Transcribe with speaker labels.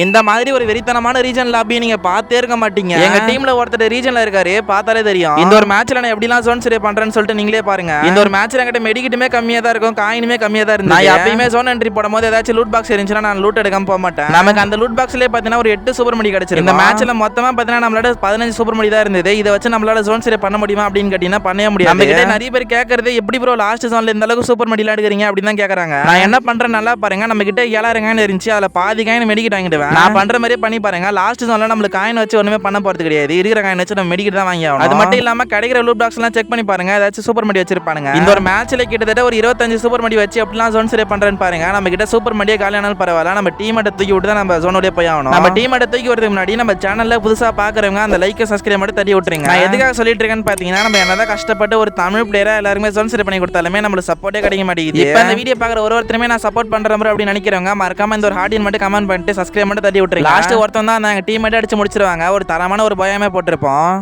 Speaker 1: இந்த மாதிரி ஒரு வெறித்தனமான ரீஜன் லாபியை நீங்க பார்த்தே இருக்க மாட்டீங்க. எங்க டீம்ல ஒருத்தர் ரீஜன்ல இருக்காரு பார்த்தாலே தெரியும். இந்த ஒரு மேட்ச்ல நான் எப்படிலாம் ஜோன் சரி பண்றேன்னு சொல்லிட்டு நீங்களே பாருங்க. இந்த ஒரு மேட்ச்ல என்கிட்ட மெடிக்கிட்டுமே கம்மியா தான் இருக்கும் காயினுமே கம்மியா தான் இருந்துச்சு நான் எப்பயுமே ஜோன் என்ட்ரி போடும்போது ஏதாச்சும் லூட் பாக்ஸ் இருந்துச்சுன்னா நான் லூட் எடுக்காம போக மாட்டேன். நமக்கு அந்த லூட் பாக்ஸ்லயே பாத்தீங்கன்னா ஒரு எட்டு சூப்பர் மணி கிடைச்சிருக்கு இந்த மேட்ச்ல மொத்தமா பாத்தீங்கன்னா நம்மளோட பதினஞ்சு சூப்பர் மணி தான் இருந்தது. இதை வச்சு நம்மளால ஜோன் சரி பண்ண முடியுமா அப்படின்னு கேட்டீங்கன்னா பண்ணவே முடியாது. நம்ம கிட்ட நிறைய பேர் கேட்கறது எப்படி ப்ரோ லாஸ்ட் ஜோன்ல இந்த அளவுக்கு சூப்பர் மடியில எடுக்கிறீங்க அப்படின்னு தான் கேக்குறாங்க. நான் என்ன பண்றேன் நல்லா பாருங்க. நம்ம கிட்ட ஏழாயிரம் காயின் இருந்துச்சு அதுல பாதி காயின் மெடிக்கிட் வாங்கிடுவேன் நான் பண்ற மாதிரியே பண்ணி பாருங்க. லாஸ்ட் ஜோன்ல நம்மளுக்கு காயின் வச்சு ஒண்ணுமே பண்ண போறது கிடையாது. இருக்கிற காயின் வச்சு நம்ம மெடிக்கிட் தான் வாங்கி ஆகணும். அது மட்டும் இல்லாம கிடைக்கிற லூட் பாக்ஸ் எல்லாம் செக் பண்ணி பாருங்க. ஏதாச்சும் சூப்பர் மடி வச்சிருப்பானுங்க. இந்த ஒரு மேட்ச்ல கிட்டத்தட்ட ஒரு இருபத்தஞ்சு சூப்பர் மடி வச்சு எப்படிலாம் ஜோன் சரி பண்றேன்னு பாருங்க. நம்ம கிட்ட சூப்பர் மடியே காலியானாலும் பரவாயில்ல. நம்ம டீம் மட்டும் தூக்கி விட்டு தான் நம்ம ஜோனோடய போய் ஆகணும். நம்ம டீம் மட்டும் தூக்கி வரதுக்கு முன்னாடி நம்ம சேனல்ல புதுசா பாக்குறவங்க அந்த லைக் சப்ஸ்கிரைப் மட்டும் தட்டி விட்டுருங்க. நான் எதுக்காக சொல்லிட்டு இருக்கேன்னு பாத்தீங்கன்னா நம்ம என்னதான் கஷ்டப்பட்டு ஒரு தமிழ் பிளேயரா எல்லாருமே ஜோன் சரி பண்ணி கொடுத்தாலுமே நம்மளுக்கு சப்போர்ட்டே கிடைக்க மாட்டேங்குது. இப்போ இந்த வீடியோ பாக்குற ஒரு ஒருத்தருமே நான் சப்போர்ட் பண்ற மாதிரி அப்படின்னு நினைக்கிறவங்க மறக்காம இந்த ஒரு ஹார்டின் மட்டும் கமெண்ட் பண்ணிட்டு சப்ஸ்கிரைப் மட்டும் தட்டி விட்டுருங்க லாஸ்ட் ஒருத்தன் தான் நாங்கள் டீம் மட்டும் அடிச்சு முடிச்சிருவாங்க. ஒரு தரமான ஒரு பயமே போட்டிருப்போம்.